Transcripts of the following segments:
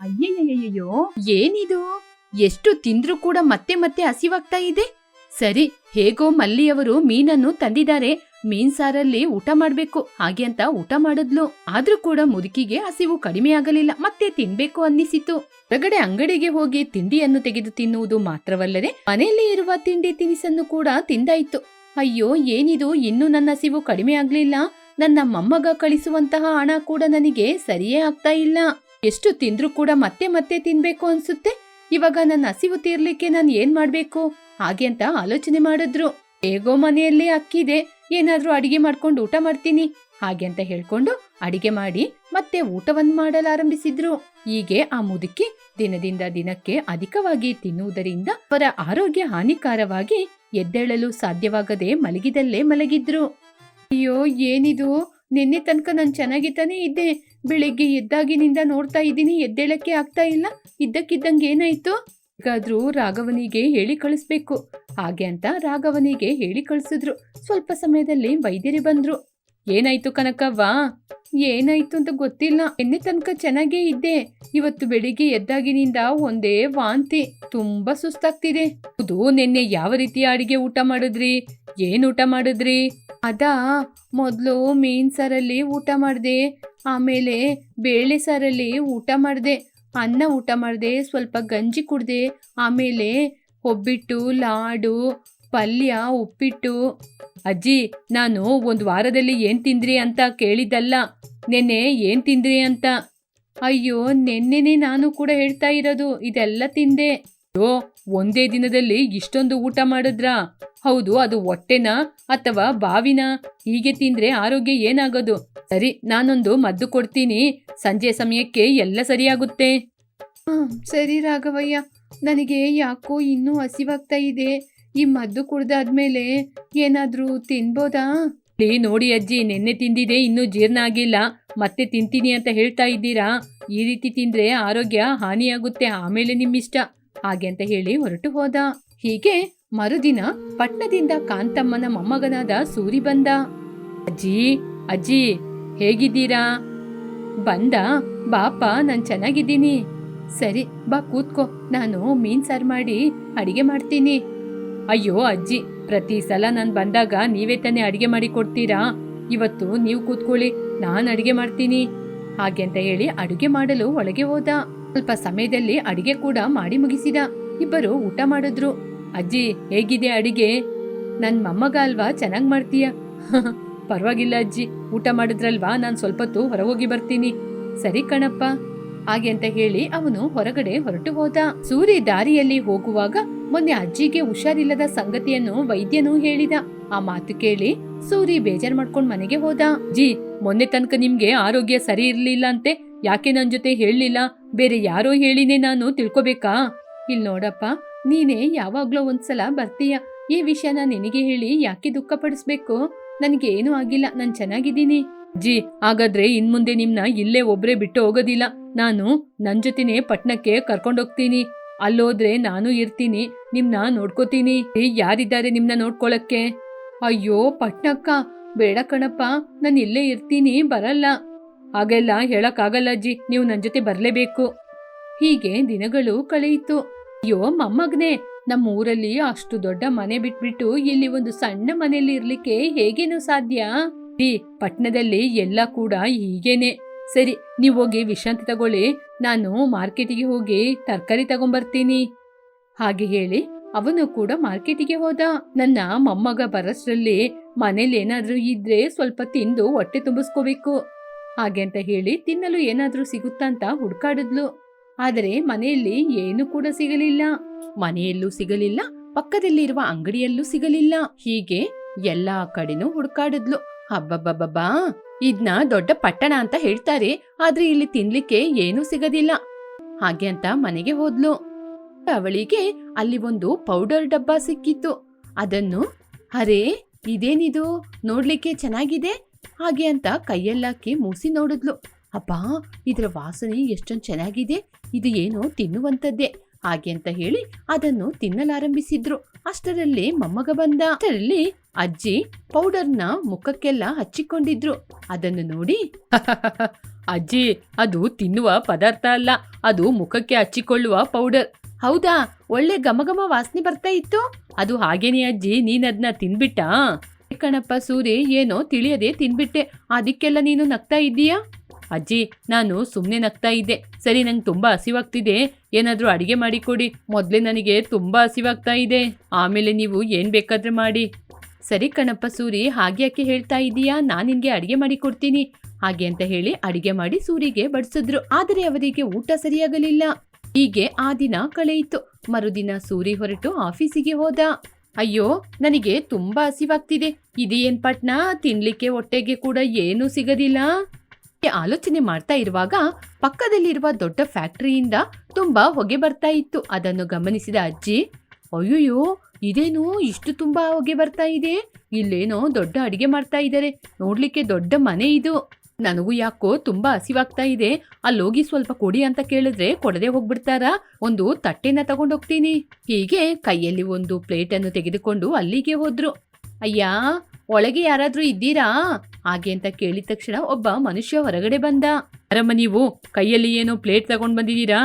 ಅಯ್ಯಯ್ಯಯ್ಯಯ್ಯೋ, ಏನಿದು? ಎಷ್ಟು ತಿಂದ್ರೂ ಕೂಡ ಮತ್ತೆ ಮತ್ತೆ ಹಸಿವಾಗ್ತಾ ಇದೆ? ಸರಿ, ಹೇಗೋ ಮಲ್ಲಿಯವರು ಮೀನನ್ನು ತಂದಿದ್ದಾರೆ. ಮೀನ್ ಸಾರಲ್ಲಿ ಊಟ ಮಾಡ್ಬೇಕು. ಹಾಗೆ ಅಂತ ಊಟ ಮಾಡಿದ್ಲು. ಆದ್ರೂ ಕೂಡ ಮುದುಕಿಗೆ ಹಸಿವು ಕಡಿಮೆ ಆಗಲಿಲ್ಲ. ಮತ್ತೆ ತಿನ್ಬೇಕು ಅನ್ನಿಸಿತು. ಹೊರಗಡೆ ಅಂಗಡಿಗೆ ಹೋಗಿ ತಿಂಡಿಯನ್ನು ತೆಗೆದು ತಿನ್ನುವುದು ಮಾತ್ರವಲ್ಲದೆ, ಮನೆಯಲ್ಲಿ ಇರುವ ತಿಂಡಿ ತಿನಿಸನ್ನು ಕೂಡ ತಿಂದಾಯ್ತು. ಅಯ್ಯೋ, ಏನಿದು? ಇನ್ನೂ ನನ್ನ ಹಸಿವು ಕಡಿಮೆ ಆಗ್ಲಿಲ್ಲ. ನನ್ನ ಮೊಮ್ಮಗ ಕಳಿಸುವಂತಹ ಹಣ ಕೂಡ ನನಗೆ ಸರಿಯೇ ಆಗ್ತಾ ಇಲ್ಲ. ಎಷ್ಟು ತಿಂದ್ರೂ ಕೂಡ ಮತ್ತೆ ಮತ್ತೆ ತಿನ್ಬೇಕು ಅನ್ಸುತ್ತೆ. ಇವಾಗ ನನ್ನ ಹಸಿವು ತೀರ್ಲಿಕ್ಕೆ ನಾನು ಏನ್ ಮಾಡ್ಬೇಕು? ಹಾಗೆ ಅಂತ ಆಲೋಚನೆ ಮಾಡಿದ್ರು. ಹೇಗೋ ಮನೆಯಲ್ಲಿ ಅಕ್ಕಿದೆ ಏನಾದ್ರೂ ಅಡಿಗೆ ಮಾಡ್ಕೊಂಡು ಊಟ ಮಾಡ್ತೀನಿ. ಹಾಗೆ ಅಂತ ಹೇಳ್ಕೊಂಡು ಅಡಿಗೆ ಮಾಡಿ ಮತ್ತೆ ಊಟವನ್ನು ಮಾಡಲಾರಂಭಿಸಿದ್ರು. ಹೀಗೆ ಆ ಮುದುಕಿ ದಿನದಿಂದ ದಿನಕ್ಕೆ ಅಧಿಕವಾಗಿ ತಿನ್ನುವುದರಿಂದ ಅವರ ಆರೋಗ್ಯ ಹಾನಿಕಾರವಾಗಿ ಎದ್ದೇಳಲು ಸಾಧ್ಯವಾಗದೆ ಮಲಗಿದಲ್ಲೇ ಮಲಗಿದ್ರು. ಅಯ್ಯೋ, ಏನಿದು? ನಿನ್ನೆ ತನಕ ನಾನು ಚೆನ್ನಾಗಿ ತಾನೇ ಇದ್ದೆ. ಬೆಳಿಗ್ಗೆ ಎದ್ದಾಗಿನಿಂದ ನೋಡ್ತಾ ಇದ್ದೀನಿ, ಎದ್ದೇಳಕ್ಕೆ ಆಗ್ತಾ ಇಲ್ಲ. ಇದ್ದಕ್ಕಿದ್ದಂಗೆ ಏನಾಯ್ತು? ಹೇಗಾದ್ರೂ ರಾಘವನಿಗೆ ಹೇಳಿ ಕಳಿಸ್ಬೇಕು. ಹಾಗೆ ಅಂತ ರಾಘವನಿಗೆ ಹೇಳಿ ಕಳಿಸಿದ್ರು. ಸ್ವಲ್ಪ ಸಮಯದಲ್ಲಿ ವೈದ್ಯರು ಬಂದ್ರು. ಏನಾಯ್ತು ಕನಕವ್ವ? ಏನಾಯ್ತು ಅಂತ ಗೊತ್ತಿಲ್ಲ. ಎನ್ನೆ ತನಕ ಚೆನ್ನಾಗೇ ಇದ್ದೆ. ಇವತ್ತು ಬೆಳಿಗ್ಗೆ ಎದ್ದಾಗಿನಿಂದ ಒಂದೇ ವಾಂತಿ. ತುಂಬಾ ಸುಸ್ತಾಗ್ತಿದೆ. ಹೌದು, ನಿನ್ನೆ ಯಾವ ರೀತಿಯ ಅಡಿಗೆ ಊಟ ಮಾಡಿದ್ರಿ? ಏನ್ ಊಟ ಮಾಡಿದ್ರಿ? ಅದಾ, ಮೊದಲು ಮೀನ್ ಸಾರಲ್ಲಿ ಊಟ ಮಾಡಿದೆ. ಆಮೇಲೆ ಬೇಳೆ ಸಾರಲ್ಲಿ ಊಟ ಮಾಡಿದೆ, ಅನ್ನ ಊಟ ಮಾಡಿದೆ, ಸ್ವಲ್ಪ ಗಂಜಿ ಕುಡಿದೆ, ಆಮೇಲೆ ಒಬ್ಬಿಟ್ಟು, ಲಾಡು, ಪಲ್ಯ, ಉಪ್ಪಿಟ್ಟು. ಅಜ್ಜಿ, ನಾನು ಒಂದು ವಾರದಲ್ಲಿ ಏನು ತಿಂದ್ರಿ ಅಂತ ಕೇಳಿದ್ದಲ್ಲ, ನೆನ್ನೆ ಏನು ತಿಂದ್ರಿ ಅಂತ. ಅಯ್ಯೋ, ನೆನ್ನೆನೆ ನಾನು ಕೂಡ ಹೇಳ್ತಾ ಇರೋದು, ಇದೆಲ್ಲ ತಿಂದೆ. ಅಯ್ಯೋ, ಒಂದೇ ದಿನದಲ್ಲಿ ಇಷ್ಟೊಂದು ಊಟ ಮಾಡಿದ್ರಾ? ಹೌದು ಅದು ಹೊಟ್ಟೆನಾ ಅಥವಾ ಬಾವಿನ? ಹೀಗೆ ತಿಂದ್ರೆ ಆರೋಗ್ಯ ಏನಾಗೋದು? ಸರಿ ನಾನೊಂದು ಮದ್ದು ಕೊಡ್ತೀನಿ. ಸಂಜೆ ಸಮಯಕ್ಕೆ ಎಲ್ಲ ಸರಿಯಾಗುತ್ತೆ. ಸರಿ ರಾಘವಯ್ಯ. ನನಗೆ ಯಾಕೋ ಇನ್ನೂ ಹಸಿವಾಗ್ತಾ ಇದೆ. ಈ ಮದ್ದು ಕುಡ್ದಾದ್ಮೇಲೆ ಏನಾದರೂ ತಿನ್ಬೋದಾ? ಇಲ್ಲಿ ನೋಡಿ ಅಜ್ಜಿ ನಿನ್ನೆ ತಿಂದಿದೆ ಇನ್ನೂ ಜೀರ್ಣ ಆಗಿಲ್ಲ. ಮತ್ತೆ ತಿಂತೀನಿ ಅಂತ ಹೇಳ್ತಾ ಇದ್ದೀರಾ? ಈ ರೀತಿ ತಿಂದ್ರೆ ಆರೋಗ್ಯ ಹಾನಿಯಾಗುತ್ತೆ ಆಮೇಲೆ ನಿಮ್ಮಿಷ್ಟ. ಹಾಗೆ ಅಂತ ಹೇಳಿ ಹೊರಟು ಹೋದ. ಹೀಗೆ ಮರುದಿನ ಪಟ್ಟಣದಿಂದ ಕಾಂತಮ್ಮನ ಮೊಮ್ಮಗನಾದ ಸೂರಿ ಬಂದ. ಅಜ್ಜಿ ಅಜ್ಜಿ, ಹೇಗಿದ್ದೀರಾ? ಬಂದ, ಬಾಪ, ನಾನು ಚೆನ್ನಾಗಿದ್ದೀನಿ. ಸರಿ, ಬಾ ಕೂತ್ಕೋ. ನಾನು ಮೀನ್ ಸಾರು ಮಾಡಿ ಅಡಿಗೆ ಮಾಡ್ತೀನಿ. ಅಯ್ಯೋ ಅಜ್ಜಿ, ಪ್ರತಿ ಸಲ ನಾನು ಬಂದಾಗ ನೀವೇ ತಾನೇ ಅಡಿಗೆ ಮಾಡಿ ಕೊಡ್ತೀರಾ? ಇವತ್ತು ನೀವು ಕೂತ್ಕೊಳ್ಳಿ, ನಾನು ಅಡಿಗೆ ಮಾಡ್ತೀನಿ. ಹಾಗೆ ಅಂತ ಹೇಳಿ ಅಡುಗೆ ಮಾಡಲು ಒಳಗೆ ಹೋದ. ಸ್ವಲ್ಪ ಸಮಯದಲ್ಲಿ ಅಡಿಗೆ ಕೂಡ ಮಾಡಿ ಮುಗಿಸಿದ. ಇಬ್ಬರು ಊಟ ಮಾಡಿದ್ರು. ಅಜ್ಜಿ, ಹೇಗಿದೆ ಅಡಿಗೆ? ನನ್ ಮೊಮ್ಮಗ ಅಲ್ವಾ ಚೆನ್ನಾಗ್ ಮಾಡ್ತೀಯ? ಪರವಾಗಿಲ್ಲ ಅಜ್ಜಿ, ಊಟ ಮಾಡಿದ್ರಲ್ವಾ? ನಾನು ಸ್ವಲ್ಪತ್ತು ಹೊರಗೋಗಿ ಬರ್ತೀನಿ. ಸರಿ ಕಣಪ್ಪ. ಹಾಗೆ ಅಂತ ಹೇಳಿ ಅವನು ಹೊರಗಡೆ ಹೊರಟು ಹೋದ. ಸೂರಿ ದಾರಿಯಲ್ಲಿ ಹೋಗುವಾಗ ಮೊನ್ನೆ ಅಜ್ಜಿಗೆ ಹುಷಾರಿಲ್ಲದ ಸಂಗತಿಯನ್ನು ವೈದ್ಯನು ಹೇಳಿದ. ಆ ಮಾತು ಕೇಳಿ ಸೂರಿ ಬೇಜಾರ್ ಮಾಡ್ಕೊಂಡ್ ಮನೆಗೆ ಹೋದ. ಜಿ ಮೊನ್ನೆ ತನಕ ನಿಮ್ಗೆ ಆರೋಗ್ಯ ಸರಿ ಇರ್ಲಿಲ್ಲ ಅಂತೆ. ಯಾಕೆ ನನ್ ಜೊತೆ ಹೇಳಲಿಲ್ಲ? ಬೇರೆ ಯಾರೋ ಹೇಳಿನೇ ನಾನು ತಿಳ್ಕೊಬೇಕಾ? ಇಲ್ ನೋಡಪ್ಪ ನೀನೇ ಯಾವಾಗ್ಲೋ ಒಂದ್ಸಲ ಬರ್ತೀಯ? ಈ ವಿಷಯನ ನಿನಗೆ ಹೇಳಿ ಯಾಕೆ ದುಃಖ ಪಡಿಸ್ಬೇಕು ನನಗೆ ಏನೂ ಆಗಿಲ್ಲ, ನಾನ್ ಚೆನ್ನಾಗಿದ್ದೀನಿ. ಜಿ, ಹಾಗಾದ್ರೆ ಇನ್ಮುಂದೆ ನಿಮ್ನ ಇಲ್ಲೇ ಒಬ್ರೇ ಬಿಟ್ಟು ಹೋಗೋದಿಲ್ಲ. ನಾನು ನನ್ ಜೊತೆನೆ ಪಟ್ನಕ್ಕೆ ಕರ್ಕೊಂಡೋಗ್ತೀನಿ. ಅಲ್ಲೋದ್ರೆ ನಾನು ಇರ್ತೀನಿ, ನಿಮ್ನ ನೋಡ್ಕೋತೀನಿ. ಯಾರಿದ್ದಾರೆ ನಿಮ್ನ ನೋಡ್ಕೊಳಕ್ಕೆ? ಅಯ್ಯೋ ಪಟ್ನಕ್ಕ ಬೇಡ ಕಣಪ್ಪ, ನಾನು ಇಲ್ಲೇ ಇರ್ತೀನಿ, ಬರಲ್ಲ. ಹಾಗೆಲ್ಲ ಹೇಳಕ್ಕಾಗಲ್ಲ ಜಿ, ನೀವು ನನ್ ಜೊತೆ ಬರಲೇಬೇಕು. ಹೀಗೆ ದಿನಗಳು ಕಳೆಯಿತು. ಅಯ್ಯೋ, ಮೊಮ್ಮಗ್ನೇ ನಮ್ಮ ಊರಲ್ಲಿ ಅಷ್ಟು ದೊಡ್ಡ ಮನೆ ಬಿಟ್ಬಿಟ್ಟು ಇಲ್ಲಿ ಒಂದು ಸಣ್ಣ ಮನೆಯಲ್ಲಿ ಇರ್ಲಿಕ್ಕೆ ಹೇಗೇನು ಸಾಧ್ಯ? ಈ ಪಟ್ಟಣದಲ್ಲಿ ಎಲ್ಲ ಕೂಡ ಹೀಗೇನೆ. ಸರಿ, ನೀವು ಹೋಗಿ ವಿಶ್ರಾಂತಿ ತಗೊಳ್ಳಿ. ನಾನು ಮಾರ್ಕೆಟಿಗೆ ಹೋಗಿ ತರಕಾರಿ ತಗೊಂಬರ್ತೀನಿ. ಹಾಗೆ ಹೇಳಿ ಅವನು ಕೂಡ ಮಾರ್ಕೆಟಿಗೆ ಹೋದ. ನನ್ನ ಮೊಮ್ಮಗ ಬರಷ್ಟರಲ್ಲಿ ಮನೇಲಿ ಏನಾದರೂ ಇದ್ರೆ ಸ್ವಲ್ಪ ತಿಂದು ಹೊಟ್ಟೆ ತುಂಬಿಸ್ಕೋಬೇಕು. ಹಾಗೆ ಅಂತ ಹೇಳಿ ತಿನ್ನಲು ಏನಾದರೂ ಸಿಗುತ್ತಾ ಅಂತ ಹುಡ್ಕಾಡಿದ್ಲು. ಆದರೆ ಮನೆಯಲ್ಲಿ ಏನು ಕೂಡ ಸಿಗಲಿಲ್ಲ. ಮನೆಯಲ್ಲೂ ಸಿಗಲಿಲ್ಲ, ಪಕ್ಕದಲ್ಲಿರುವ ಅಂಗಡಿಯಲ್ಲೂ ಸಿಗಲಿಲ್ಲ. ಹೀಗೆ ಎಲ್ಲಾ ಕಡೆನೂ ಹುಡುಕಾಡಿದ್ಲು. ಹಬ್ಬಬ್ಬಬ್ಬಾ ಇದ್ನ ದೊಡ್ಡ ಪಟ್ಟಣ ಅಂತ ಹೇಳ್ತಾರೆ, ಆದ್ರೆ ಇಲ್ಲಿ ತಿನ್ಲಿಕ್ಕೆ ಏನೂ ಸಿಗದಿಲ್ಲ. ಹಾಗೆ ಅಂತ ಮನೆಗೆ ಹೋದ್ಲು. ಅವಳಿಗೆ ಅಲ್ಲಿ ಒಂದು ಪೌಡರ್ ಡಬ್ಬ ಸಿಕ್ಕಿತ್ತು. ಅದನ್ನು, ಅರೇ, ಇದೇನಿದು? ನೋಡ್ಲಿಕ್ಕೆ ಚೆನ್ನಾಗಿದೆ? ಹಾಗೆ ಅಂತ ಕೈಯಲ್ಲಾಕಿ ಮೂಸಿ ನೋಡಿದ್ಲು. ಅಬ್ಬಾ, ಇದರ ವಾಸನೆ ಎಷ್ಟೊಂದು ಚೆನ್ನಾಗಿದೆ. ಇದು ಏನೋ ತಿನ್ನುವಂಥದ್ದೇ. ಹಾಗೆ ಅಂತ ಹೇಳಿ ಅದನ್ನು ತಿನ್ನಲಾರಂಭಿಸಿದ್ರು. ಅಷ್ಟರಲ್ಲಿ ಮೊಮ್ಮಗ ಬಂದ. ಅಷ್ಟರಲ್ಲಿ ಅಜ್ಜಿ ಪೌಡರ್ನ ಮುಖಕ್ಕೆಲ್ಲ ಹಚ್ಚಿಕೊಂಡಿದ್ರು. ಅದನ್ನು ನೋಡಿ, ಅಜ್ಜಿ, ಅದು ತಿನ್ನುವ ಪದಾರ್ಥ ಅಲ್ಲ. ಅದು ಮುಖಕ್ಕೆ ಹಚ್ಚಿಕೊಳ್ಳುವ ಪೌಡರ್. ಹೌದಾ? ಒಳ್ಳೆ ಗಮಗಮ ವಾಸನೆ ಬರ್ತಾ ಇತ್ತು? ಅದು ಹಾಗೇನೆ ಅಜ್ಜಿ ನೀನ್ ಅದನ್ನ ತಿನ್ಬಿಟ್ಟಾ ಕಣಪ್ಪ, ಸೂರಿ, ಏನೋ ತಿಳಿಯದೆ ತಿನ್ಬಿಟ್ಟೆ. ಅದಕ್ಕೆಲ್ಲ ನೀನು ನಗ್ತಾ ಇದ್ದೀಯಾ? ಅಜ್ಜಿ, ನಾನು ಸುಮ್ಮನೆ ನಗ್ತಾ ಇದ್ದೆ. ಸರಿ, ನಂಗೆ ತುಂಬ ಹಸಿವಾಗ್ತಿದೆ. ಏನಾದರೂ ಅಡುಗೆ ಮಾಡಿಕೊಡಿ ಮೊದಲೇ ನನಗೆ ತುಂಬ ಹಸಿವಾಗ್ತಾ ಇದೆ. ಆಮೇಲೆ ನೀವು ಏನು ಬೇಕಾದರೂ ಮಾಡಿ. ಸರಿ ಕಣಪ್ಪ ಸೂರಿ, ಹಾಗೆ ಯಾಕೆ ಹೇಳ್ತಾ ಇದೀಯಾ ನಾನು ನಿನಗೆ ಅಡುಗೆ ಮಾಡಿ ಕೊಡ್ತೀನಿ. ಹಾಗೆ ಅಂತ ಹೇಳಿ ಅಡುಗೆ ಮಾಡಿ ಸೂರಿಗೆ ಬಡಿಸಿದ್ರು. ಆದರೆ ಅವರಿಗೆ ಊಟ ಸರಿಯಾಗಲಿಲ್ಲ. ಹೀಗೆ ಆ ದಿನ ಕಳೆಯಿತು. ಮರುದಿನ ಸೂರಿ ಹೊರಟು ಆಫೀಸಿಗೆ ಹೋದ. ಅಯ್ಯೋ, ನನಗೆ ತುಂಬಾ ಹಸಿವಾಗ್ತಿದೆ. ಇದೇನ್ ಪಟ್ನ? ತಿನ್ಲಿಕ್ಕೆ ಹೊಟ್ಟೆಗೆ ಕೂಡ ಏನೂ ಸಿಗದಿಲ್ಲ. ಆಲೋಚನೆ ಮಾಡ್ತಾ ಇರುವಾಗ ಪಕ್ಕದಲ್ಲಿರುವ ದೊಡ್ಡ ಫ್ಯಾಕ್ಟರಿಯಿಂದ ತುಂಬಾ ಹೊಗೆ ಬರ್ತಾ ಇತ್ತು. ಅದನ್ನು ಗಮನಿಸಿದ ಅಜ್ಜಿ ಅಯ್ಯೋ ಇದೇನು ಇಷ್ಟು ತುಂಬಾ ಹೊಗೆ ಬರ್ತಾ ಇದೆ? ಇಲ್ಲೇನೋ ದೊಡ್ಡ ಅಡಿಗೆ ಮಾಡ್ತಾ ಇದ್ದಾರೆ. ನೋಡ್ಲಿಕ್ಕೆ ದೊಡ್ಡ ಮನೆ ಇದು. ನನಗೂ ಯಾಕೋ ತುಂಬಾ ಹಸಿವಾಗ್ತಾ ಇದೆ. ಅಲ್ಲೋಗಿ ಸ್ವಲ್ಪ ಕೊಡಿ ಅಂತ ಕೇಳಿದ್ರೆ ಕೊಡದೆ ಹೋಗ್ಬಿಡ್ತಾರಾ? ಒಂದು ತಟ್ಟೆನ ತಗೊಂಡೋಗ್ತೀನಿ. ಹೀಗೆ ಕೈಯಲ್ಲಿ ಒಂದು ಪ್ಲೇಟನ್ನು ತೆಗೆದುಕೊಂಡು ಅಲ್ಲಿಗೆ ಹೋದ್ರು. ಅಯ್ಯ ಒಳಗೆ ಯಾರಾದ್ರೂ ಇದ್ದೀರಾ? ಹಾಗೆ ಅಂತ ಕೇಳಿದ ತಕ್ಷಣ ಒಬ್ಬ ಮನುಷ್ಯ ಹೊರಗಡೆ ಬಂದ. ಅರಮ್ಮ, ನೀವು ಕೈಯಲ್ಲಿ ಏನೋ ಪ್ಲೇಟ್ ತಗೊಂಡ್ ಬಂದಿದ್ದೀರಾ?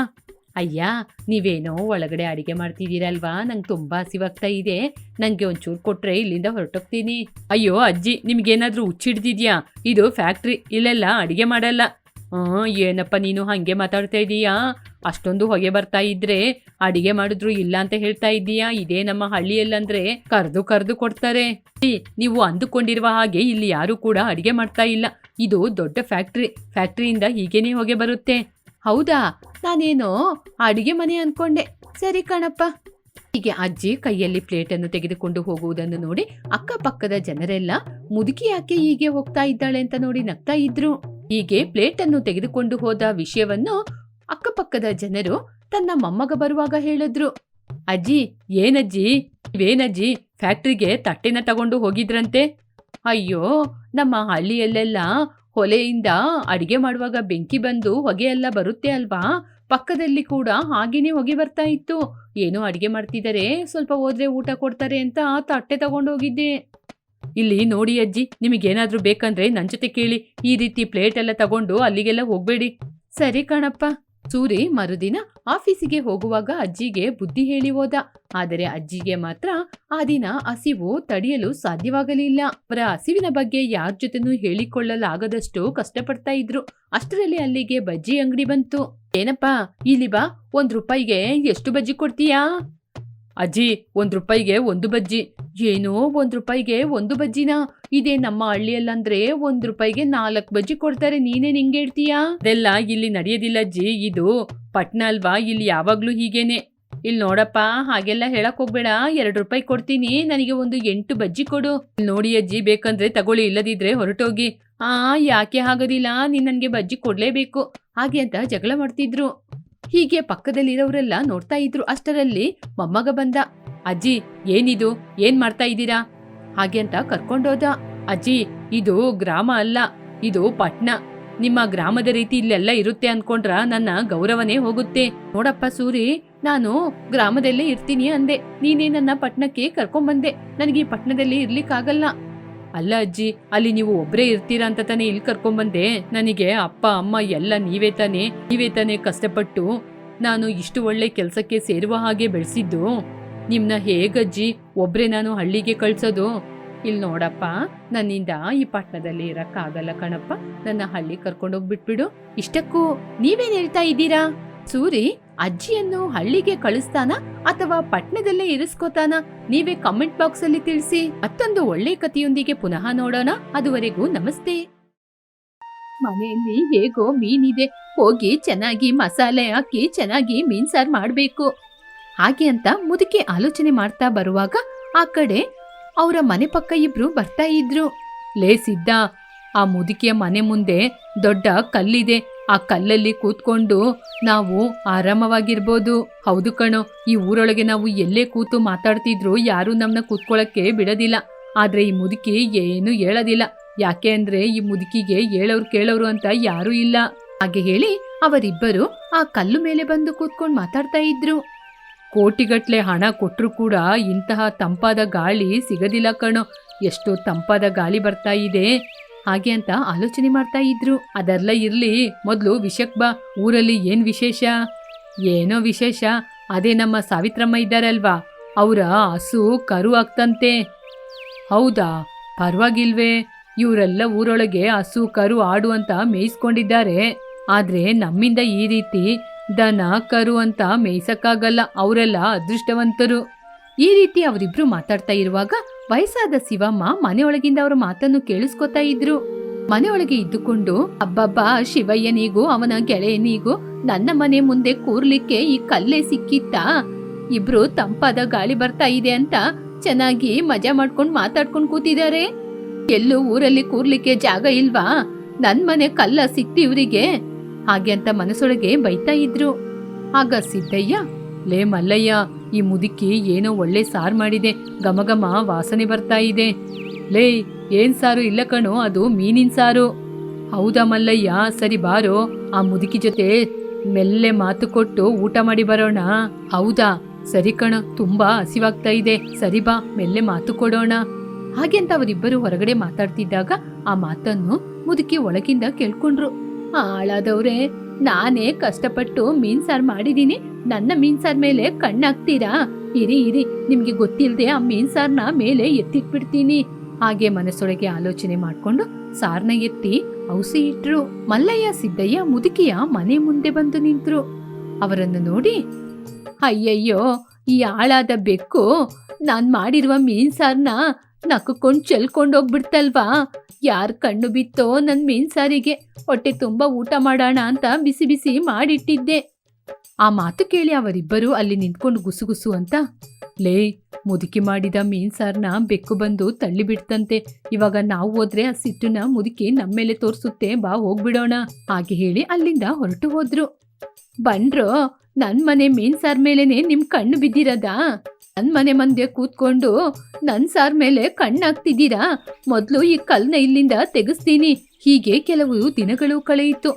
ಅಯ್ಯ, ನೀವೇನೋ ಒಳಗಡೆ ಅಡಿಗೆ ಮಾಡ್ತಿದ್ದೀರಲ್ವಾ? ನಂಗೆ ತುಂಬಾ ಹಸಿವಾಗ್ತಾ ಇದೆ. ನಂಗೆ ಒಂಚೂರು ಕೊಟ್ರೆ ಇಲ್ಲಿಂದ ಹೊರಟೋಗ್ತೀನಿ. ಅಯ್ಯೋ, ಅಜ್ಜಿ, ನಿಮ್ಗೇನಾದ್ರೂ ಹುಚ್ಚಿಡ್ದಿದ್ಯಾ ಇದು ಫ್ಯಾಕ್ಟ್ರಿ, ಇಲ್ಲೆಲ್ಲ ಅಡಿಗೆ ಮಾಡಲ್ಲ. ಹ್ಞೂ ಏನಪ್ಪ ನೀನು ಹಂಗೆ ಮಾತಾಡ್ತಾ ಇದೀಯಾ? ಅಷ್ಟೊಂದು ಹೊಗೆ ಬರ್ತಾ ಇದ್ರೆ ಅಡಿಗೆ ಮಾಡಿದ್ರು ಇಲ್ಲ ಅಂತ ಹೇಳ್ತಾ ಇದ್ದೀಯಾ? ಇದೇ ನಮ್ಮ ಹಳ್ಳಿಯಲ್ಲಂದ್ರೆ ಕರ್ದು ಕರ್ದು ಕೊಡ್ತಾರೆ. ನೀವು ಅಂದುಕೊಂಡಿರುವ ಹಾಗೆ ಇಲ್ಲಿ ಯಾರು ಕೂಡ ಅಡಿಗೆ ಮಾಡ್ತಾ ಇಲ್ಲ. ಇದು ದೊಡ್ಡ ಫ್ಯಾಕ್ಟ್ರಿ. ಫ್ಯಾಕ್ಟ್ರಿಯಿಂದ ಹೀಗೇನೆ ಹೊಗೆ ಬರುತ್ತೆ. ಹೌದಾ? ನಾನೇನೋ ಅಡಿಗೆ ಮನೆ ಅನ್ಕೊಂಡೆ. ಸರಿ ಕಣಪ್ಪ. ಹೀಗೆ ಅಜ್ಜಿ ಕೈಯಲ್ಲಿ ಪ್ಲೇಟನ್ನು ತೆಗೆದುಕೊಂಡು ಹೋಗುವುದನ್ನು ನೋಡಿ ಅಕ್ಕಪಕ್ಕದ ಜನರೆಲ್ಲ ಮುದುಕಿ ಯಾಕೆ ಹೀಗೆ ಹೋಗ್ತಾ ಇದ್ದಾಳೆ ಅಂತ ನೋಡಿ ನಗ್ತಾ ಇದ್ರು. ಹೀಗೆ ಪ್ಲೇಟನ್ನು ತೆಗೆದುಕೊಂಡು ಹೋದ ವಿಷಯವನ್ನು ಅಕ್ಕಪಕ್ಕದ ಜನರು ತನ್ನ ಮೊಮ್ಮಗ ಬರುವಾಗ ಹೇಳಿದ್ರು, ಅಜ್ಜಿ, ಏನಜ್ಜಿ? ಇವೇನಜ್ಜಿ? ಫ್ಯಾಕ್ಟ್ರಿಗೆ ತಟ್ಟೆನ ತಗೊಂಡು ಹೋಗಿದ್ರಂತೆ? ಅಯ್ಯೋ, ನಮ್ಮ ಹಳ್ಳಿಯಲ್ಲೆಲ್ಲ ಹೊಲೆಯಿಂದ ಅಡಿಗೆ ಮಾಡುವಾಗ ಬೆಂಕಿ ಬಂದು ಹೊಗೆ ಬರುತ್ತೆ ಅಲ್ವಾ? ಪಕ್ಕದಲ್ಲಿ ಕೂಡ ಹಾಗೇನೆ ಹೊಗೆ ಬರ್ತಾ ಇತ್ತು. ಏನೋ ಅಡಿಗೆ ಮಾಡ್ತಿದ್ದಾರೆ ಸ್ವಲ್ಪ ಹೋದ್ರೆ ಊಟ ಕೊಡ್ತಾರೆ ಅಂತ ತಟ್ಟೆ ತಗೊಂಡು ಹೋಗಿದ್ದೆ. ಇಲ್ಲಿ ನೋಡಿ ಅಜ್ಜಿ, ನಿಮಗೇನಾದರೂ ಬೇಕಂದ್ರೆ ನನ್ನ ಜೊತೆ ಕೇಳಿ. ಈ ರೀತಿ ಪ್ಲೇಟ್ ಎಲ್ಲ ತಗೊಂಡು ಅಲ್ಲಿಗೆಲ್ಲ ಹೋಗ್ಬೇಡಿ. ಸರಿ ಕಣಪ್ಪ. ಸೂರಿ ಮರುದಿನ ಆಫೀಸಿಗೆ ಹೋಗುವಾಗ ಅಜ್ಜಿಗೆ ಬುದ್ಧಿ ಹೇಳಿ ಹೋದ. ಆದರೆ ಅಜ್ಜಿಗೆ ಮಾತ್ರ ಆ ದಿನ ಹಸಿವು ತಡೆಯಲು ಸಾಧ್ಯವಾಗಲಿಲ್ಲ. ಅವರ ಹಸಿವಿನ ಬಗ್ಗೆ ಯಾರ ಜೊತೆನೂ ಹೇಳಿಕೊಳ್ಳಲಾಗದಷ್ಟು ಕಷ್ಟಪಡ್ತಾ ಇದ್ರು. ಅಷ್ಟರಲ್ಲಿ ಅಲ್ಲಿಗೆ ಬಜ್ಜಿ ಅಂಗಡಿ ಬಂತು. ಏನಪ್ಪಾ, ಇಲ್ಲಿ ಬಾ, ಒಂದ್ ರೂಪಾಯಿಗೆ ಎಷ್ಟು ಬಜ್ಜಿ ಕೊಡ್ತೀಯಾ? ಅಜ್ಜಿ, ಒಂದ್ ರೂಪಾಯಿಗೆ ಒಂದು ಬಜ್ಜಿ. ಏನೋ ಒಂದ್ ರೂಪಾಯಿಗೆ ಒಂದು ಬಜ್ಜಿನ? ಇದೇ ನಮ್ಮ ಹಳ್ಳಿಯಲ್ಲಂದ್ರೆ ಒಂದ್ ರೂಪಾಯಿಗೆ ನಾಲ್ಕು ಬಜ್ಜಿ ಕೊಡ್ತಾರೆ. ನೀನೇ ನಿಂಗೆ ಹೇಳ್ತೀಯಾ? ಅದೆಲ್ಲ ಇಲ್ಲಿ ನಡೆಯೋದಿಲ್ಲ ಅಜ್ಜಿ. ಇದು ಪಟ್ನ ಅಲ್ವಾ? ಇಲ್ಲಿ ಯಾವಾಗ್ಲೂ ಹೀಗೇನೆ. ಇಲ್ಲಿ ನೋಡಪ್ಪ, ಹಾಗೆಲ್ಲ ಹೇಳಕ್ ಹೋಗ್ಬೇಡ. ಎರಡು ರೂಪಾಯಿ ಕೊಡ್ತೀನಿ. ನನಗೆ ಒಂದು ಎಂಟು ಬಜ್ಜಿ ಕೊಡು. ನೋಡಿ ಅಜ್ಜಿ, ಬೇಕಂದ್ರೆ ತಗೊಳ್ಳಿ, ಇಲ್ಲದಿದ್ರೆ ಹೊರಟೋಗಿ. ಆ, ಯಾಕೆ ಆಗೋದಿಲ್ಲ ನೀನ್ ನನ್ಗೆ ಬಜ್ಜಿ ಕೊಡ್ಲೇಬೇಕು. ಹಾಗೆ ಅಂತ ಜಗಳ ಮಾಡ್ತಿದ್ರು. ಹೀಗೆ ಪಕ್ಕದಲ್ಲಿರೋರೆಲ್ಲ ನೋಡ್ತಾ ಇದ್ರು ಅಷ್ಟರಲ್ಲಿ ಮೊಮ್ಮಗ ಬಂದ. ಅಜ್ಜಿ, ಏನಿದು? ಏನ್ ಮಾಡ್ತಾ ಇದ್ದೀರಾ? ಹಾಗೆ ಅಂತ ಕರ್ಕೊಂಡೋದ ಅಜ್ಜಿ, ಇದು ಗ್ರಾಮ ಅಲ್ಲ, ಇದು ಪಟ್ಣ ನಿಮ್ಮ ಗ್ರಾಮದ ರೀತಿ ಇಲ್ಲೆಲ್ಲ ಇರುತ್ತೆ ಅನ್ಕೊಂಡ್ರ ನನ್ನ ಗೌರವನೇ ಹೋಗುತ್ತೆ. ನೋಡಪ್ಪ ಸೂರಿ, ನಾನು ಗ್ರಾಮದಲ್ಲೇ ಇರ್ತೀನಿ ಅಂದೆ. ನೀನೇ ನನ್ನ ಪಟ್ನಕ್ಕೆ ಕರ್ಕೊಂಬಂದೆ. ನನಗೆ ಈ ಪಟ್ನದಲ್ಲಿ ಇರ್ಲಿಕ್ಕಾಗಲ್ಲ. ಅಲ್ಲ ಅಜ್ಜಿ, ಅಲ್ಲಿ ನೀವು ಒಬ್ಬರೇ ಇರ್ತೀರಾ ಅಂತ ತಾನೇ ಇಲ್ಲಿ ಕರ್ಕೊಂಬಂದೆ ನನಗೆ ಅಪ್ಪ, ಅಮ್ಮ ಎಲ್ಲ ನೀವೇ ತಾನೇ ನೀವೇ ತಾನೇ ಕಷ್ಟಪಟ್ಟು ನಾನು ಇಷ್ಟು ಒಳ್ಳೆ ಕೆಲಸಕ್ಕೆ ಸೇರುವ ಹಾಗೆ ಬೆಳೆಸಿದ್ದು. ನಿಮ್ನ ಹೇಗಜ್ಜಿ ಒಬ್ರೆ ನಾನು ಹಳ್ಳಿಗೆ ಕಳ್ಸೋದು? ಇಲ್ಲಿ ನೋಡಪ್ಪ, ನನ್ನಿಂದ ಈ ಪಟ್ಟಣದಲ್ಲಿ ಇರಕ್ಕಾಗಲ್ಲ ಕಣಪ್ಪ. ನನ್ನ ಹಳ್ಳಿ ಕರ್ಕೊಂಡೋಗ್ಬಿಟ್ಬಿಡು. ಇಷ್ಟಕ್ಕೂ ನೀವೇನು ಹೇಳ್ತಾ ಇದ್ದೀರಾ? ಸೂರಿ ಅಜ್ಜಿಯನ್ನು ಹಳ್ಳಿಗೆ ಕಳಿಸ್ತಾನ ಅಥವಾ ಪಟ್ಣದಲ್ಲೇ ಇರಿಸ್ಕೋತಾನ? ನೀವೇ ಕಮೆಂಟ್ ಬಾಕ್ಸ್ ಅಲ್ಲಿ ತಿಳಿಸಿ, ಮತ್ತೊಂದು ಒಳ್ಳೆ ಕಥೆಯೊಂದಿಗೆ ಪುನಃ ನೋಡೋಣ. ಅದುವರೆಗೂ ನಮಸ್ತೆ. ಮನೆಯಲ್ಲಿ ಹೇಗೋ ಮೀನಿದೆ. ಹೋಗಿ ಚೆನ್ನಾಗಿ ಮಸಾಲೆ ಹಾಕಿ, ಚೆನ್ನಾಗಿ ಮೀನ್ ಸಾರ್ ಮಾಡ್ಬೇಕು. ಹಾಗೆ ಅಂತ ಮುದುಕಿ ಆಲೋಚನೆ ಮಾಡ್ತಾ ಬರುವಾಗ ಆ ಕಡೆ ಅವರ ಮನೆ ಪಕ್ಕ ಇಬ್ರು ಬರ್ತಾ ಇದ್ರು. ಲೇ ಸಿದ್ದ, ಆ ಮುದುಕಿಯ ಮನೆ ಮುಂದೆ ದೊಡ್ಡ ಕಲ್ಲಿದೆ. ಆ ಕಲ್ಲಲ್ಲಿ ಕೂತ್ಕೊಂಡು ನಾವು ಆರಾಮವಾಗಿರ್ಬೋದು. ಹೌದು ಕಣೋ, ಈ ಊರೊಳಗೆ ನಾವು ಎಲ್ಲೇ ಕೂತು ಮಾತಾಡ್ತಿದ್ರು ಯಾರೂ ನಮ್ಮನ್ನ ಕೂತ್ಕೊಳ್ಳೋಕ್ಕೆ ಬಿಡೋದಿಲ್ಲ. ಆದರೆ ಈ ಮುದುಕಿ ಏನು ಹೇಳೋದಿಲ್ಲ. ಯಾಕೆ ಅಂದರೆ ಈ ಮುದುಕಿಗೆ ಹೇಳೋರು ಕೇಳೋರು ಅಂತ ಯಾರೂ ಇಲ್ಲ. ಹಾಗೆ ಹೇಳಿ ಅವರಿಬ್ಬರು ಆ ಕಲ್ಲು ಮೇಲೆ ಬಂದು ಕೂತ್ಕೊಂಡು ಮಾತಾಡ್ತಾ ಇದ್ರು. ಕೋಟಿಗಟ್ಲೆ ಹಣ ಕೊಟ್ಟರು ಕೂಡ ಇಂತಹ ತಂಪಾದ ಗಾಳಿ ಸಿಗದಿಲ್ಲ ಕಣೋ. ಎಷ್ಟು ತಂಪಾದ ಗಾಳಿ ಬರ್ತಾ ಇದೆ. ಹಾಗೆ ಅಂತ ಆಲೋಚನೆ ಮಾಡ್ತಾ ಇದ್ರು. ಅದೆಲ್ಲ ಇರ್ಲಿ, ಮೊದಲು ವಿಷಕ್ ಬಾ. ಊರಲ್ಲಿ ಏನ್ ವಿಶೇಷ? ಏನೋ ವಿಶೇಷ. ಅದೇ ನಮ್ಮ ಸಾವಿತ್ರಮ್ಮ ಇದ್ದಾರಲ್ವಾ? ಅವರ ಹಸು ಕರು ಆಗ್ತಂತೆ. ಹೌದಾ? ಪರವಾಗಿಲ್ವೇ. ಇವರೆಲ್ಲ ಊರೊಳಗೆ ಹಸು, ಕರು, ಆಡು ಅಂತ ಮೇಯಿಸ್ಕೊಂಡಿದ್ದಾರೆ. ಆದ್ರೆ ನಮ್ಮಿಂದ ಈ ರೀತಿ ದನ, ಕರು ಅಂತ ಮೇಯ್ಸಕ್ಕಾಗಲ್ಲ. ಅವರೆಲ್ಲ ಅದೃಷ್ಟವಂತರು. ಈ ರೀತಿ ಅವರಿಬ್ರು ಮಾತಾಡ್ತಾ ಇರುವಾಗ ವಯಸ್ಸಾದ ಶಿವಮ್ಮ ಮನೆಯೊಳಗಿಂದ ಅವರ ಮಾತನ್ನು ಕೇಳಿಸ್ಕೊತಾ ಇದ್ರು. ಮನೆಯೊಳಗೆ ಇದ್ದುಕೊಂಡು, ಅಬ್ಬಬ್ಬ, ಶಿವಯ್ಯನಿಗೂ, ಅವನ ಗೆಳೆಯನಿಗೂ ನನ್ನ ಮನೆ ಮುಂದೆ ಕೂರ್ಲಿಕ್ಕೆ ಈ ಕಲ್ಲೇ ಸಿಕ್ಕಿತ್ತಾ? ಇಬ್ರು ತಂಪಾದ ಗಾಳಿ ಬರ್ತಾ ಇದೆ ಅಂತ ಚೆನ್ನಾಗಿ ಮಜಾ ಮಾಡ್ಕೊಂಡು ಮಾತಾಡ್ಕೊಂಡು ಕೂತಿದ್ದಾರೆ ಎಲ್ಲೂ ಊರಲ್ಲಿ ಕೂರ್ಲಿಕ್ಕೆ ಜಾಗ ಇಲ್ವಾ? ನನ್ ಮನೆ ಕಲ್ಲ ಸಿಕ್ತಿ ಇವರಿಗೆ ಹಾಗೆ ಅಂತ ಮನಸ್ಸೊಳಗೆ ಬೈತಾ ಇದ್ರು. ಆಗ ಸಿದ್ದಯ್ಯ ಲೇ ಮಲ್ಲಯ್ಯ, ಈ ಮುದುಕಿ ಏನೋ ಒಳ್ಳೆ ಸಾರು ಮಾಡಿದೆ. ಗಮಗಮ ವಾಸನೆ ಬರ್ತಾ ಇದೆ. ಲೇ, ಏನ್ ಸಾರು ಇಲ್ಲ ಕಣೋ, ಅದು ಮೀನಿನ ಸಾರು. ಹೌದಾ ಮಲ್ಲಯ್ಯ, ಸರಿ ಬಾರೋ, ಆ ಮುದುಕಿ ಜೊತೆ ಮೆಲ್ಲೆ ಮಾತು ಕೊಟ್ಟು ಊಟ ಮಾಡಿ ಬರೋಣ. ಹೌದಾ, ಸರಿ ಕಣ, ತುಂಬಾ ಹಸಿವಾಗ್ತಾ ಇದೆ. ಸರಿ ಬಾ, ಮೆಲ್ಲೆ ಮಾತು ಕೊಡೋಣ. ಹಾಗೆ ಅಂತ ಅವರಿಬ್ಬರು ಹೊರಗಡೆ ಮಾತಾಡ್ತಿದ್ದಾಗ ಆ ಮಾತನ್ನು ಮುದುಕಿ ಒಳಗಿಂದ ಕೇಳ್ಕೊಂಡ್ರು. ಹಾಳಾದವ್ರೆ ನಾನೇ ಕಷ್ಟಪಟ್ಟು ಮೀನ್ ಸಾರ್ ಮಾಡಿದೀನಿ. ನನ್ನ ಮೀನ್ ಸಾರ್ ಮೇಲೆ ಕಣ್ಣಾಗ್ತೀರಾ? ಇರಿ ಇರಿ. ನಿಮ್ಗೆ ಗೊತ್ತಿಲ್ಲದೆ ಆ ಮೀನ್ ಸಾರ್ನ ಮೇಲೆ ಎತ್ತಿಟ್ಬಿಡ್ತೀನಿ. ಹಾಗೆ ಮನಸ್ಸೊಳಗೆ ಆಲೋಚನೆ ಮಾಡ್ಕೊಂಡು ಸಾರ್ನ ಎತ್ತಿ ಔಸಿ ಇಟ್ರು. ಮಲ್ಲಯ್ಯ, ಸಿದ್ದಯ್ಯ, ಮುದುಕಿಯ ಮನೆ ಮುಂದೆ ಬಂದು ನಿಂತ್ರು. ಅವರನ್ನು ನೋಡಿ, ಅಯ್ಯಯ್ಯೋ, ಈ ಆಳಾದ ಬೆಕ್ಕು. ನಾನ್ ಮಾಡಿರುವ ಮೀನ್ ಸಾರ್ನ ನಕ್ಕೊಂಡ್ ಚೆಲ್ಕೊಂಡೋಗ್ಬಿಡ್ತಲ್ವಾ ಯಾರ್ ಕಣ್ಣು ಬಿತ್ತೋ ನನ್ ಮೀನ್ ಸಾರಿಗೆ ಹೊಟ್ಟೆ ತುಂಬಾ ಊಟ ಮಾಡೋಣ ಅಂತ ಬಿಸಿ ಬಿಸಿ ಮಾಡಿಟ್ಟಿದ್ದೆ. ಆ ಮಾತು ಕೇಳಿ ಅವರಿಬ್ಬರು ಅಲ್ಲಿ ನಿಂತ್ಕೊಂಡು ಗುಸುಗುಸು ಅಂತ, ಲೇ, ಮುದುಕಿ ಮಾಡಿದ ಮೀನ್ ಸಾರ್ನ ಬೆಕ್ಕು ಬಂದು ತಳ್ಳಿ ಬಿಡ್ತಂತೆ. ಇವಾಗ ನಾವು ಹೋದ್ರೆ ಆ ಸಿಟ್ಟನ್ನ ಮುದುಕಿ ನಮ್ಮೇಲೆ ತೋರಿಸುತ್ತೆ, ಬಾ ಹೋಗ್ಬಿಡೋಣ. ಹಾಗೆ ಹೇಳಿ ಅಲ್ಲಿಂದ ಹೊರಟು ಹೋದ್ರು. ಬಂಡ್ರೋ, ನನ್ ಮನೆ ಮೀನ್ ಸಾರ್ ಮೇಲೆನೆ ನಿಮ್ ಕಣ್ಣು ಬಿದ್ದಿರದಾ? ನನ್ ಮನೆ ಮಂದೆ ಕೂತ್ಕೊಂಡು ನನ್ ಸಾರ್ ಮೇಲೆ ಕಣ್ಣಾಗ್ತಿದ್ದೀರಾ? ಮೊದ್ಲು ಈ ಕಲ್ನ ಇಲ್ಲಿಂದ ತೆಗೆಸ್ತೀನಿ. ಹೀಗೆ ಕೆಲವು ದಿನಗಳು ಕಳೆಯಿತು.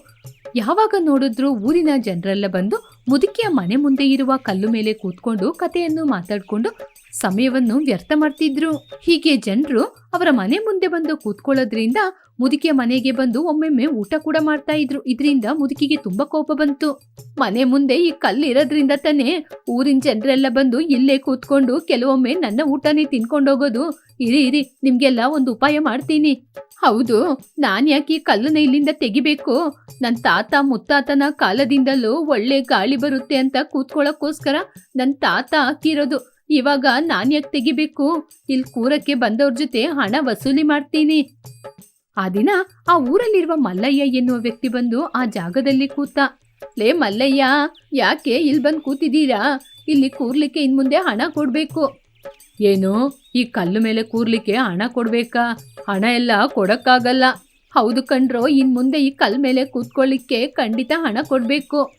ಯಾವಾಗ ನೋಡಿದ್ರು ಊರಿನ ಜನರೆಲ್ಲ ಬಂದು ಮುದುಕಿಯ ಮನೆ ಮುಂದೆ ಇರುವ ಕಲ್ಲು ಮೇಲೆ ಕೂತ್ಕೊಂಡು ಕಥೆಯನ್ನು ಮಾತಾಡ್ಕೊಂಡು ಸಮಯವನ್ನು ವ್ಯರ್ಥ ಮಾಡ್ತಿದ್ರು. ಹೀಗೆ ಜನರು ಅವರ ಮನೆ ಮುಂದೆ ಬಂದು ಕೂತ್ಕೊಳ್ಳೋದ್ರಿಂದ ಮುದುಕಿಯ ಮನೆಗೆ ಬಂದು ಒಮ್ಮೊಮ್ಮೆ ಊಟ ಕೂಡ ಮಾಡ್ತಾ ಇದ್ರು. ಇದರಿಂದ ಮುದುಕಿಗೆ ತುಂಬಾ ಕೋಪ ಬಂತು. ಮನೆ ಮುಂದೆ ಈ ಕಲ್ಲು ಇರೋದ್ರಿಂದ ತಾನೇ ಊರಿನ ಜನರೆಲ್ಲ ಬಂದು ಇಲ್ಲೇ ಕೂತ್ಕೊಂಡು ಕೆಲವೊಮ್ಮೆ ನನ್ನ ಊಟನೇ ತಿನ್ಕೊಂಡೋಗೋದು. ಇರಿ ಇರಿ, ನಿಮ್ಗೆಲ್ಲ ಒಂದು ಉಪಾಯ ಮಾಡ್ತೀನಿ. ಹೌದು, ನಾನ್ ಯಾಕೆ ಈ ಕಲ್ಲನ್ನ ಇಲ್ಲಿಂದ ತೆಗಿಬೇಕು? ನನ್ ತಾತ ಮುತ್ತಾತನ ಕಾಲದಿಂದಲೂ ಒಳ್ಳೆ ಗಾಳಿ ಬರುತ್ತೆ ಅಂತ ಕೂತ್ಕೊಳ್ಳೋಕ್ಕೋಸ್ಕರ ನನ್ ತಾತ ಹಾಕಿರೋದು. ಇವಾಗ ನಾನ್ ಯಾಕೆ ತೆಗಿಬೇಕು? ಇಲ್ಲಿ ಕೂರಕ್ಕೆ ಬಂದವ್ರ ಜೊತೆ ಹಣ ವಸೂಲಿ ಮಾಡ್ತೀನಿ. ಆ ದಿನ ಆ ಊರಲ್ಲಿರುವ ಮಲ್ಲಯ್ಯ ಎನ್ನುವ ವ್ಯಕ್ತಿ ಬಂದು ಆ ಜಾಗದಲ್ಲಿ ಕೂತ, ಲೇ ಮಲ್ಲಯ್ಯ, ಯಾಕೆ ಇಲ್ಲಿ ಬಂದು ಕೂತಿದ್ದೀರಾ? ಇಲ್ಲಿ ಕೂರ್ಲಿಕ್ಕೆ ಇನ್ ಮುಂದೆ ಹಣ ಕೊಡ್ಬೇಕು. ಏನು? ಈ ಕಲ್ಲು ಮೇಲೆ ಕೂರ್ಲಿಕ್ಕೆ ಹಣ ಕೊಡ್ಬೇಕಾ? ಹಣ ಎಲ್ಲ ಕೊಡಕ್ಕಾಗಲ್ಲ. ಹೌದು ಕಂಡ್ರೋ ಇನ್ ಮುಂದೆ ಈ ಕಲ್ ಮೇಲೆ ಕೂತ್ಕೊಳ್ಳಿಕ್ಕೆ ಖಂಡಿತ ಹಣ ಕೊಡ್ಬೇಕು.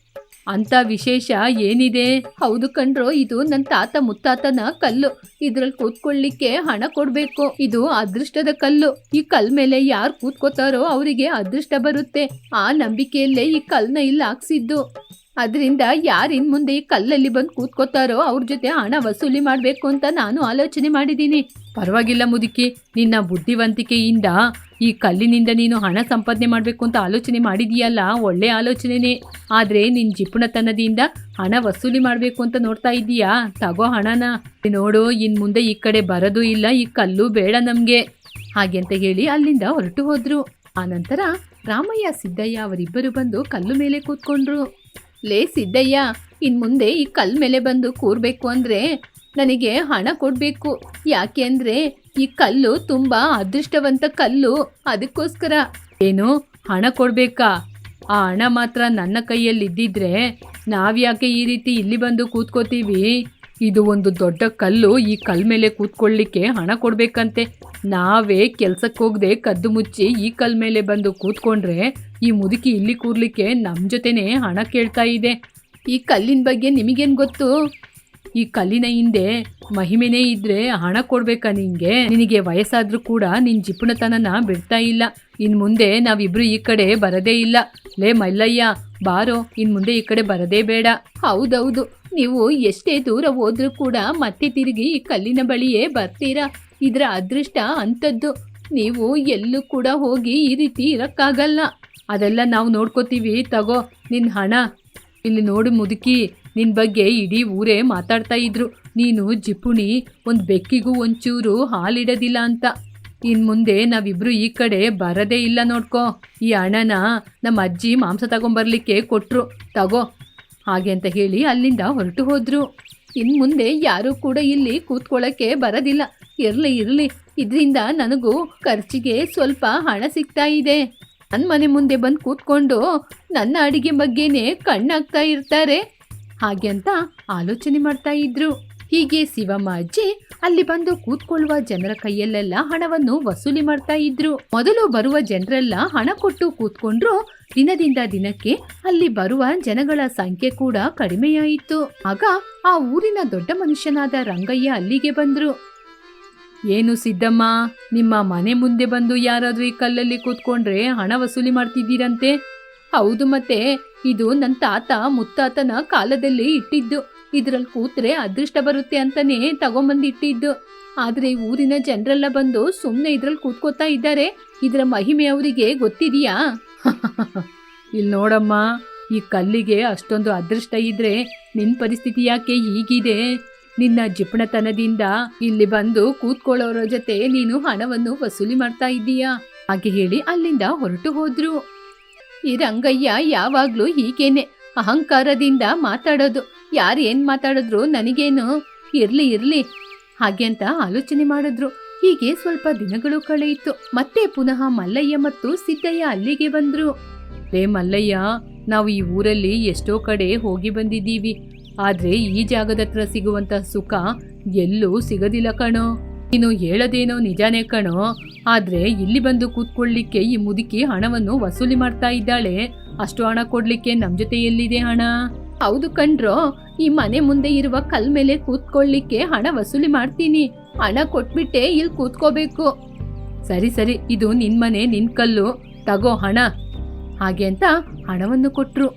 ಅಂತ ವಿಶೇಷ ಏನಿದೆ? ಹೌದು ಕಣ್ರೋ, ಇದು ನನ್ನ ತಾತ ಮುತ್ತಾತನ ಕಲ್ಲು. ಇದ್ರಲ್ಲಿ ಕೂತ್ಕೊಳ್ಳಿಕ್ಕೆ ಹಣ ಕೊಡ್ಬೇಕು. ಇದು ಅದೃಷ್ಟದ ಕಲ್ಲು. ಈ ಕಲ್ ಮೇಲೆ ಯಾರು ಕೂತ್ಕೋತಾರೋ ಅವರಿಗೆ ಅದೃಷ್ಟ ಬರುತ್ತೆ. ಆ ನಂಬಿಕೆಯಲ್ಲೇ ಈ ಕಲ್ನ ಇಲ್ಲಿ ಹಾಕ್ಸಿದ್ದು. ಅದರಿಂದ ಯಾರು ಇನ್ ಮುಂದೆ ಈ ಕಲ್ಲಲ್ಲಿ ಬಂದು ಕೂತ್ಕೋತಾರೋ, ಅವ್ರ ಜೊತೆ ಹಣ ವಸೂಲಿ ಮಾಡಬೇಕು ಅಂತ ನಾನು ಆಲೋಚನೆ ಮಾಡಿದ್ದೀನಿ ಪರವಾಗಿಲ್ಲ ಮುದುಕಿ, ನಿನ್ನ ಬುದ್ಧಿವಂತಿಕೆಯಿಂದ ಈ ಕಲ್ಲಿನಿಂದ ನೀನು ಹಣ ಸಂಪಾದನೆ ಮಾಡಬೇಕು ಅಂತ ಆಲೋಚನೆ ಮಾಡಿದೀಯಲ್ಲ ಒಳ್ಳೆ ಆಲೋಚನೆನೇ. ಆದರೆ ನಿನ್ನ ಜಿಪುಣತನದಿಂದ ಹಣ ವಸೂಲಿ ಮಾಡಬೇಕು ಅಂತ ನೋಡ್ತಾ ಇದ್ದೀಯಾ? ತಗೋ ಹಣನ. ನೋಡು ಇನ್ ಮುಂದೆ ಈ ಕಡೆ ಬರೋದು ಇಲ್ಲ, ಈ ಕಲ್ಲು ಬೇಡ ನಮಗೆ. ಹಾಗೆ ಅಂತ ಹೇಳಿ ಅಲ್ಲಿಂದ ಹೊರಟು ಹೋದ್ರು. ಆನಂತರ ರಾಮಯ್ಯ, ಸಿದ್ದಯ್ಯ ಅವರಿಬ್ಬರು ಬಂದು ಕಲ್ಲು ಮೇಲೆ ಕೂತ್ಕೊಂಡ್ರು. ಲೇ ಸಿದ್ದಯ್ಯ ಇನ್ ಮುಂದೆ ಈ ಕಲ್ಲು ಮೇಲೆ ಬಂದು ಕೂರ್ಬೇಕು ಅಂದ್ರೆ ನನಗೆ ಹಣ ಕೊಡ್ಬೇಕು. ಯಾಕೆ ಅಂದ್ರೆ ಈ ಕಲ್ಲು ತುಂಬಾ ಅದೃಷ್ಟವಂತ ಕಲ್ಲು. ಅದಕ್ಕೋಸ್ಕರ. ಏನು? ಹಣ ಕೊಡ್ಬೇಕಾ? ಆ ಹಣ ಮಾತ್ರ ನನ್ನ ಕೈಯಲ್ಲಿ ಇದ್ದಿದ್ರೆ ನಾವ್ಯಾಕೆ ಈ ರೀತಿ ಇಲ್ಲಿ ಬಂದು ಕೂತ್ಕೋತೀವಿ? ಇದು ಒಂದು ದೊಡ್ಡ ಕಲ್ಲು. ಈ ಕಲ್ ಮೇಲೆ ಕೂತ್ಕೊಳ್ಳಿಕ್ಕೆ ಹಣ ಕೊಡ್ಬೇಕಂತೆ. ನಾವೇ ಕೆಲ್ಸಕ್ಕೆ ಹೋಗದೆ ಕದ್ದು ಮುಚ್ಚಿ ಈ ಕಲ್ ಮೇಲೆ ಬಂದು ಕೂತ್ಕೊಂಡ್ರೆ ಈ ಮುದುಕಿ ಇಲ್ಲಿ ಕೂರ್ಲಿಕ್ಕೆ ನಮ್ಮ ಜೊತೆನೆ ಹಣ ಕೇಳ್ತಾ ಇದೆ. ಈ ಕಲ್ಲಿನ ಬಗ್ಗೆ ನಿಮಗೇನು ಗೊತ್ತು? ಈ ಕಲ್ಲಿನ ಹಿಂದೆ ಮಹಿಮೆನೇ ಇದ್ರೆ ಹಣ ಕೊಡ್ಬೇಕಾ ನಿಂಗೆ? ನಿನಗೆ ವಯಸ್ಸಾದ್ರೂ ಕೂಡ ನಿನ್ ಜಿಪುಣತನನ ಬಿಡ್ತಾ ಇಲ್ಲ. ಇನ್ ಮುಂದೆ ನಾವಿಬ್ರು ಈ ಕಡೆ ಬರದೇ ಇಲ್ಲ. ಲೇ ಮಲ್ಲಯ್ಯ, ಬಾರೋ, ಇನ್ ಮುಂದೆ ಈ ಕಡೆ ಬರದೇ ಬೇಡ. ಹೌದೌದು, ನೀವು ಎಷ್ಟೇ ದೂರ ಹೋದ್ರೂ ಕೂಡ ಮತ್ತೆ ತಿರುಗಿ ಈ ಕಲ್ಲಿನ ಬಳಿಯೇ ಬರ್ತೀರಾ? ಇದರ ಅದೃಷ್ಟ ಅಂಥದ್ದು. ನೀವು ಎಲ್ಲೂ ಕೂಡ ಹೋಗಿ ಈ ರೀತಿ ಇರಕ್ಕಾಗಲ್ಲ. ಅದೆಲ್ಲ ನಾವು ನೋಡ್ಕೋತೀವಿ. ತಗೋ ನಿನ್ನ ಹಣ. ಇಲ್ಲಿ ನೋಡು ಮುದುಕಿ ನಿನ್ನ ಬಗ್ಗೆ ಇಡೀ ಊರೇ ಮಾತಾಡ್ತಾ ಇದ್ರು. ನೀನು ಜಿಪುಣಿ, ಒಂದು ಬೆಕ್ಕಿಗೂ ಒಂಚೂರು ಹಾಲಿಡೋದಿಲ್ಲ ಅಂತ. ಇನ್ ಮುಂದೆ ನಾವಿಬ್ರು ಈ ಕಡೆ ಬರದೇ ಇಲ್ಲ ನೋಡ್ಕೋ. ಈ ಹಣನ ನಮ್ಮ ಅಜ್ಜಿ ಮಾಂಸ ತಗೊಂಬರ್ಲಿಕ್ಕೆ ಕೊಟ್ರು. ತಗೋ, ಹಾಗೆ ಅಂತ ಹೇಳಿ ಅಲ್ಲಿಂದ ಹೊರಟು ಹೋದ್ರು. ಇನ್ ಮುಂದೆ ಯಾರು ಕೂಡ ಇಲ್ಲಿ ಕೂತ್ಕೊಳ್ಳಕ್ಕೆ ಬರೋದಿಲ್ಲ. ಇರ್ಲಿ ಇರ್ಲಿ, ಇದರಿಂದ ನನಗೂ ಖರ್ಚಿಗೆ ಸ್ವಲ್ಪ ಹಣ ಸಿಗ್ತಾ ಇದೆ. ನನ್ನ ಮನೆ ಮುಂದೆ ಬಂದು ಕೂತ್ಕೊಂಡು ನನ್ನ ಅಡಿಗೆ ಬಗ್ಗೆನೇ ಕಣ್ಣಾಗ್ತಾ ಇರ್ತಾರೆ. ಹಾಗೆ ಅಂತ ಆಲೋಚನೆ ಮಾಡ್ತಾ ಇದ್ರು. ಹೀಗೆ ಶಿವಮ್ಮ ಅಜ್ಜಿ ಅಲ್ಲಿ ಬಂದು ಕೂತ್ಕೊಳ್ಳುವ ಜನರ ಕೈಯಲ್ಲೆಲ್ಲ ಹಣವನ್ನು ವಸೂಲಿ ಮಾಡ್ತಾ ಇದ್ರು. ಮೊದಲು ಬರುವ ಜನರೆಲ್ಲ ಹಣ ಕೊಟ್ಟು ಕೂತ್ಕೊಂಡ್ರು. ದಿನದಿಂದ ದಿನಕ್ಕೆ ಅಲ್ಲಿ ಬರುವ ಜನಗಳ ಸಂಖ್ಯೆ ಕೂಡ ಕಡಿಮೆಯಾಯಿತು. ಆಗ ಆ ಊರಿನ ದೊಡ್ಡ ಮನುಷ್ಯನಾದ ರಂಗಯ್ಯ ಅಲ್ಲಿಗೆ ಬಂದ್ರು. ಏನು ಸಿದ್ದಮ್ಮ, ನಿಮ್ಮ ಮನೆ ಮುಂದೆ ಬಂದು ಯಾರಾದ್ರೂ ಈ ಕಲ್ಲಲ್ಲಿ ಕೂತ್ಕೊಂಡ್ರೆ ಹಣ ವಸೂಲಿ ಮಾಡ್ತಿದ್ದೀರಂತೆ? ಹೌದು ಮತ್ತೆ, ಇದು ನನ್ನ ತಾತ ಮುತ್ತಾತನ ಕಾಲದಲ್ಲಿ ಇಟ್ಟಿದ್ದು. ಇದ್ರಲ್ಲಿ ಕೂತ್ರೆ ಅದೃಷ್ಟ ಬರುತ್ತೆ ಅಂತಾನೆ ತಗೊಂಬಂದಿಟ್ಟಿದ್ದು ಆದ್ರೆ ಊರಿನ ಜನರೆಲ್ಲ ಬಂದು ಸುಮ್ಮನೆ ಇದ್ರಲ್ಲಿ ಕೂತ್ಕೋತಾ ಇದ್ದಾರೆ. ಇದರ ಮಹಿಮೆ ಅವರಿಗೆ ಗೊತ್ತಿದೆಯಾ? ಇಲ್ಲಿ ನೋಡಮ್ಮ, ಈ ಕಲ್ಲಿಗೆ ಅಷ್ಟೊಂದು ಅದೃಷ್ಟ ಇದ್ರೆ ನಿನ್ನ ಪರಿಸ್ಥಿತಿ ಯಾಕೆ ಹೀಗಿದೆ? ನಿನ್ನ ಜಿಪಣತನದಿಂದ ಇಲ್ಲಿ ಬಂದು ಕೂತ್ಕೊಳ್ಳೋರ ಜೊತೆ ನೀನು ಹಣವನ್ನು ವಸೂಲಿ ಮಾಡ್ತಾ ಇದ್ದೀಯಾ? ಹಾಗೆ ಹೇಳಿ ಅಲ್ಲಿಂದ ಹೊರಟು ಹೋದ್ರು. ಈ ರಂಗಯ್ಯ ಯಾವಾಗ್ಲೂ ಹೀಗೇನೆ. ಅಹಂಕಾರದಿಂದ ಮಾತಾಡೋದು. ಯಾರು ಏನ್ ಮಾತಾಡಿದ್ರು ನನಗೇನು? ಇರ್ಲಿ ಇರ್ಲಿ. ಹಾಗೆ ಅಂತ ಆಲೋಚನೆ ಮಾಡಿದ್ರು. ಹೀಗೆ ಸ್ವಲ್ಪ ದಿನಗಳು ಕಳೆಯಿತು. ಮತ್ತೆ ಪುನಃ ಮಲ್ಲಯ್ಯ ಮತ್ತು ಸಿದ್ದಯ್ಯ ಅಲ್ಲಿಗೆ ಬಂದ್ರು. ರೇ ಮಲ್ಲಯ್ಯ, ನಾವು ಈ ಊರಲ್ಲಿ ಎಷ್ಟೋ ಕಡೆ ಹೋಗಿ ಬಂದಿದ್ದೀವಿ. ಆದ್ರೆ ಈ ಜಾಗದ ಹತ್ರ ಸಿಗುವಂತ ಸುಖ ಎಲ್ಲೂ ಸಿಗದಿಲ್ಲ ಕಣೋ. ನೀನು ಹೇಳೋದೇನೋ ನಿಜಾನೇ ಕಣೋ. ಆದ್ರೆ ಇಲ್ಲಿ ಬಂದು ಕೂತ್ಕೊಳ್ಳಿಕ್ಕೆ ಈ ಮುದುಕಿ ಹಣವನ್ನು ವಸೂಲಿ ಮಾಡ್ತಾ ಇದ್ದಾಳೆ. ಅಷ್ಟು ಹಣ ಕೊಡ್ಲಿಕ್ಕೆ ನಮ್ ಜೊತೆ ಎಲ್ಲಿದೆ ಹಣ? ಹೌದು ಕಣ್ರೋ. ಈ ಮನೆ ಮುಂದೆ ಇರುವ ಕಲ್ ಮೇಲೆ ಕೂತ್ಕೊಳ್ಳಿಕ್ಕೆ ಹಣ ವಸೂಲಿ ಮಾಡ್ತೀನಿ. ಹಣ ಕೊಟ್ಬಿಟ್ಟೆ ಇಲ್ಲಿ ಕೂತ್ಕೋಬೇಕು. ಸರಿ ಸರಿ, ಇದು ನಿನ್ ಮನೆ, ನಿನ್ ಕಲ್ಲು. ತಗೋ ಹಣ. ಹಾಗೆ ಅಂತ ಹಣವನ್ನು ಕೊಟ್ರು.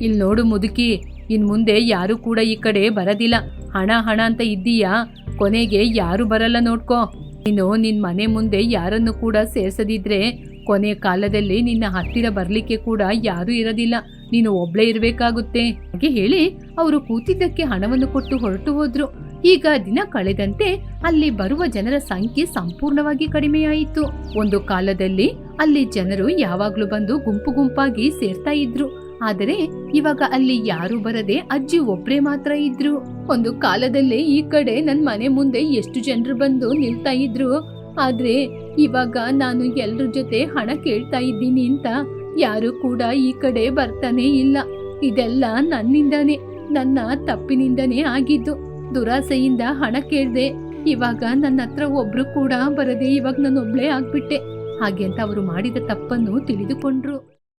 ಇಲ್ಲಿ ನೋಡು ಮುದುಕಿ, ಇನ್ ಮುಂದೆ ಯಾರು ಕೂಡ ಈ ಕಡೆ ಬರೋದಿಲ್ಲ. ಹಣ ಹಣ ಅಂತ ಇದ್ದೀಯಾ? ಕೊನೆಗೆ ಯಾರು ಬರಲ್ಲ ನೋಡ್ಕೋ. ನೀನು ನಿನ್ನ ಮನೆ ಮುಂದೆ ಯಾರನ್ನು ಕೂಡ ಸೇರ್ಸದಿದ್ರೆ ಕೊನೆ ಕಾಲದಲ್ಲಿ ನಿನ್ನ ಹತ್ತಿರ ಬರಲಿಕ್ಕೆ ಕೂಡ ಯಾರು ಇರೋದಿಲ್ಲ. ನೀನು ಒಬ್ಳೇ ಇರಬೇಕಾಗುತ್ತೆ. ಹಾಗೆ ಹೇಳಿ ಅವರು ಕೂತಿದ್ದಕ್ಕೆ ಹಣವನ್ನು ಕೊಟ್ಟು ಹೊರಟು ಹೋದ್ರು. ಈಗ ದಿನ ಕಳೆದಂತೆ ಅಲ್ಲಿ ಬರುವ ಜನರ ಸಂಖ್ಯೆ ಸಂಪೂರ್ಣವಾಗಿ ಕಡಿಮೆಯಾಯಿತು. ಒಂದು ಕಾಲದಲ್ಲಿ ಅಲ್ಲಿ ಜನರು ಯಾವಾಗ್ಲೂ ಬಂದು ಗುಂಪು ಗುಂಪಾಗಿ ಸೇರ್ತಾ ಇದ್ರು. ಆದರೆ ಇವಾಗ ಅಲ್ಲಿ ಯಾರು ಬರದೆ ಅಜ್ಜಿ ಒಬ್ರೇ ಮಾತ್ರ ಇದ್ರು. ಒಂದು ಕಾಲದಲ್ಲೇ ಈ ಕಡೆ ನನ್ನ ಮನೆ ಮುಂದೆ ಎಷ್ಟು ಜನರು ಬಂದು ನಿಲ್ತಾ ಇದ್ರು. ಆದ್ರೆ ಇವಾಗ ನಾನು ಎಲ್ರ ಜೊತೆ ಹಣ ಕೇಳ್ತಾ ಇದ್ದೀನಿ ಅಂತ ಯಾರು ಕೂಡ ಈ ಕಡೆ ಬರ್ತಾನೆ ಇಲ್ಲ. ಇದೆಲ್ಲ ನನ್ನಿಂದಾನೇ, ನನ್ನ ತಪ್ಪಿನಿಂದನೇ ಆಗಿದ್ದು. ದುರಾಸೆಯಿಂದ ಹಣ ಕೇಳ್ದೆ ಇವಾಗ ನನ್ನ ಹತ್ರ ಒಬ್ರು ಕೂಡ ಬರದೆ ಇವಾಗ ನಾನು ಒಬ್ಳೇ ಆಗ್ಬಿಟ್ಟೆ. ಹಾಗೆ ಅಂತ ಅವರು ಮಾಡಿದ ತಪ್ಪನ್ನು ತಿಳಿದುಕೊಂಡ್ರು.